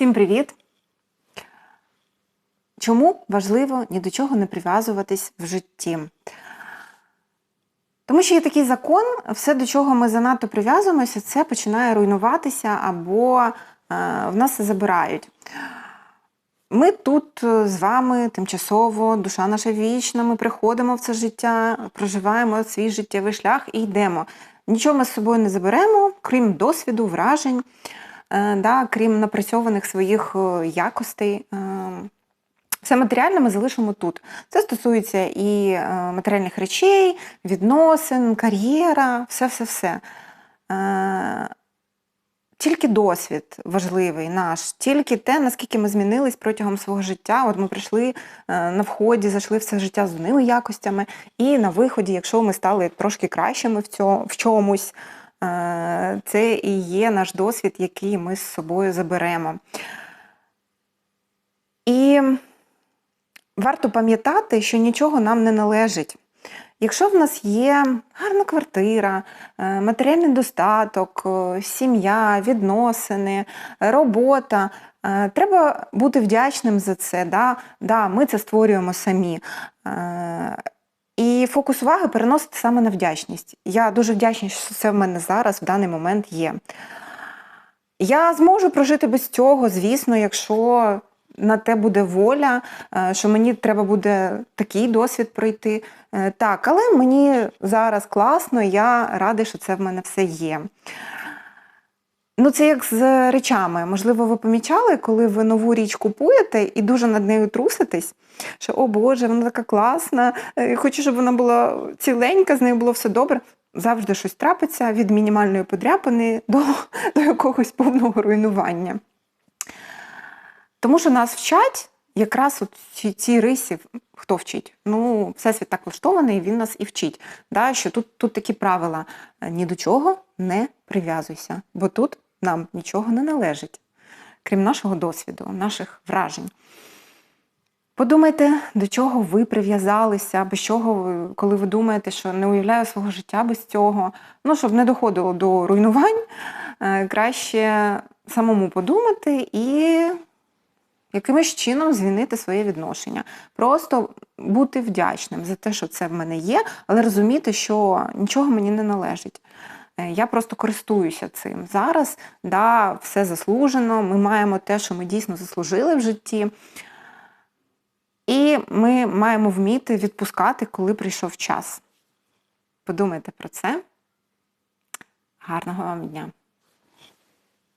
Всім привіт! Чому важливо ні до чого не прив'язуватись в житті? Тому що є такий закон, все, до чого ми занадто прив'язуємося, це починає руйнуватися або е, в нас це забирають. Ми тут е, з вами тимчасово, душа наша вічна, ми приходимо в це життя, проживаємо свій життєвий шлях і йдемо. Нічого ми з собою не заберемо, крім досвіду, вражень, да, крім напрацьованих своїх е, якостей. Е, Все матеріальне ми залишимо тут. Це стосується і е, матеріальних речей, відносин, кар'єра, все-все-все. Е, Тільки досвід важливий наш, тільки те, наскільки ми змінились протягом свого життя. От ми прийшли е, на вході, зайшли в це життя з одними якостями, і на виході, якщо ми стали трошки кращими в, цьому, в чомусь, е, це і є наш досвід, який ми з собою заберемо. І варто пам'ятати, що нічого нам не належить. Якщо в нас є гарна квартира, е, матеріальний достаток, е, сім'я, відносини, робота, е, треба бути вдячним за це. Да? Да, ми це створюємо самі. І фокус уваги переносити саме на вдячність. Я дуже вдячна, що це в мене зараз в даний момент є. Я зможу прожити без цього, звісно, якщо на те буде воля, е, що мені треба буде такий досвід пройти. Е, Так, але мені зараз класно, я радий, що це в мене все є. Ну, це як з речами. Можливо, ви помічали, коли ви нову річ купуєте і дуже над нею труситесь, що о Боже, вона така класна, е, хочу, щоб вона була ціленька, з нею було все добре. Завжди щось трапиться від мінімальної подряпини до, до якогось повного руйнування. Тому що нас вчать якраз от ці, ці рисі, хто вчить? Ну, всесвіт так влаштований, він нас і вчить. Да? Що тут, тут такі правила: ні до чого не прив'язуйся, бо тут нам нічого не належить, крім нашого досвіду, наших вражень. Подумайте, до чого ви прив'язалися, без чого коли ви думаєте, що не уявляю свого життя без цього. Ну, щоб не доходило до руйнувань, е, краще самому подумати і якимось чином змінити своє відношення. Просто бути вдячним за те, що це в мене є, але розуміти, що нічого мені не належить. Е, Я просто користуюся цим. Зараз да, все заслужено, ми маємо те, що ми дійсно заслужили в житті. І ми маємо вміти відпускати, коли прийшов час. Подумайте про це. Гарного вам дня!